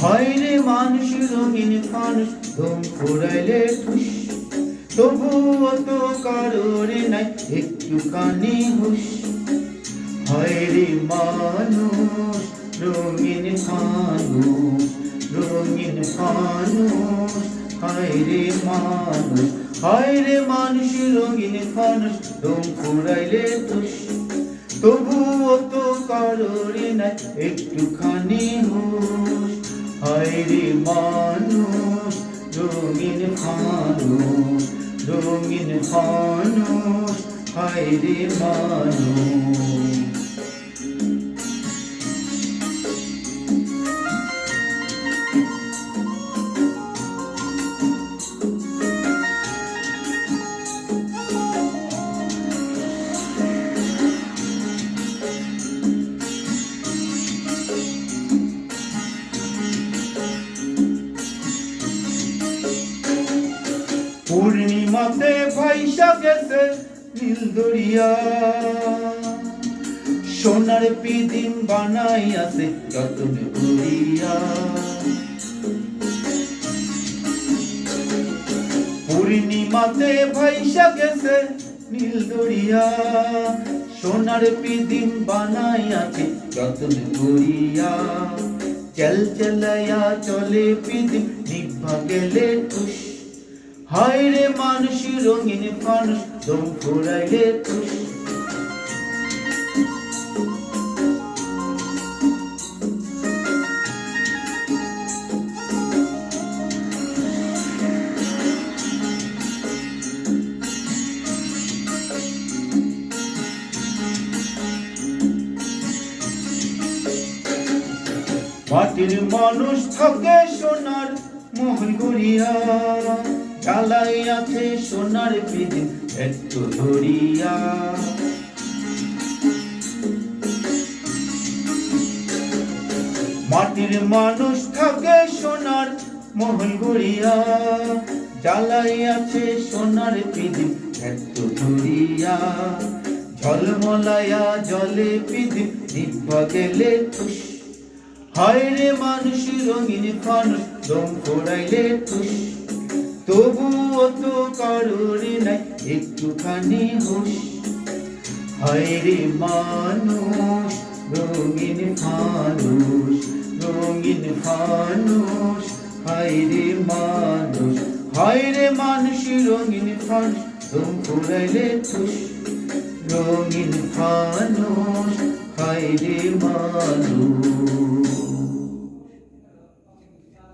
হয় রে মানুষ রঙিন মানুষ দম ফুরাইলে ঠুস তবুও তো কারোর নাই একটুখানি হুশ হয় রে মানুষ রঙিন মানুষ রঙিন মানুষ হায় রে মানুষ হায় রে মানুষ রঙিন মানুষ দম ফুরাইলে ঠুস তবুও তো কারোর নাই একটুখানি হুশ হায় রে মানুষ রঙিন ফানুষ রঙিন ফানুষ হায় মানুষ। পূর্ণিমাতে ভাইসা গেছে নীল দরিয়া। সোনার পিদিম বানাই আছে যতন করিয়া পূর্ণিমাতে ভাইসা গেছে নীল দরিয়া। সোনার পিদিম বানাই আছে যতন করিয়া চল চলাইয়া চলে পিদিম নিভা গেলে তুষ হায় রে মানুষ রঙিন মানুষ দম ফুরাইলে তুষ। মাটির মানুষ থাকে সোনার সোনার পিদিন একটু ধরিয়া। মাটির মানুষ থাকে সোনার গড়িয়া জ্বালাই আছে সোনার পিদিন একটু ধরিয়া। ঝলমলায়া জলে পিদিন নিভা গেলে হায় রে মানুষ, রঙিন মানুষ দম ফোড়াইলে তুষ তবুও তো কারোর নাই, একটুখানি হুশ। হায় রে মানুষ, রঙিন মানুষ রঙিন মানুষ হায় রে মানুষ, হায় রে মানুষ, রঙিন মানুষ দম ফোড়াইলে তুষ রঙিন মানুষ হায় রে মানুষ।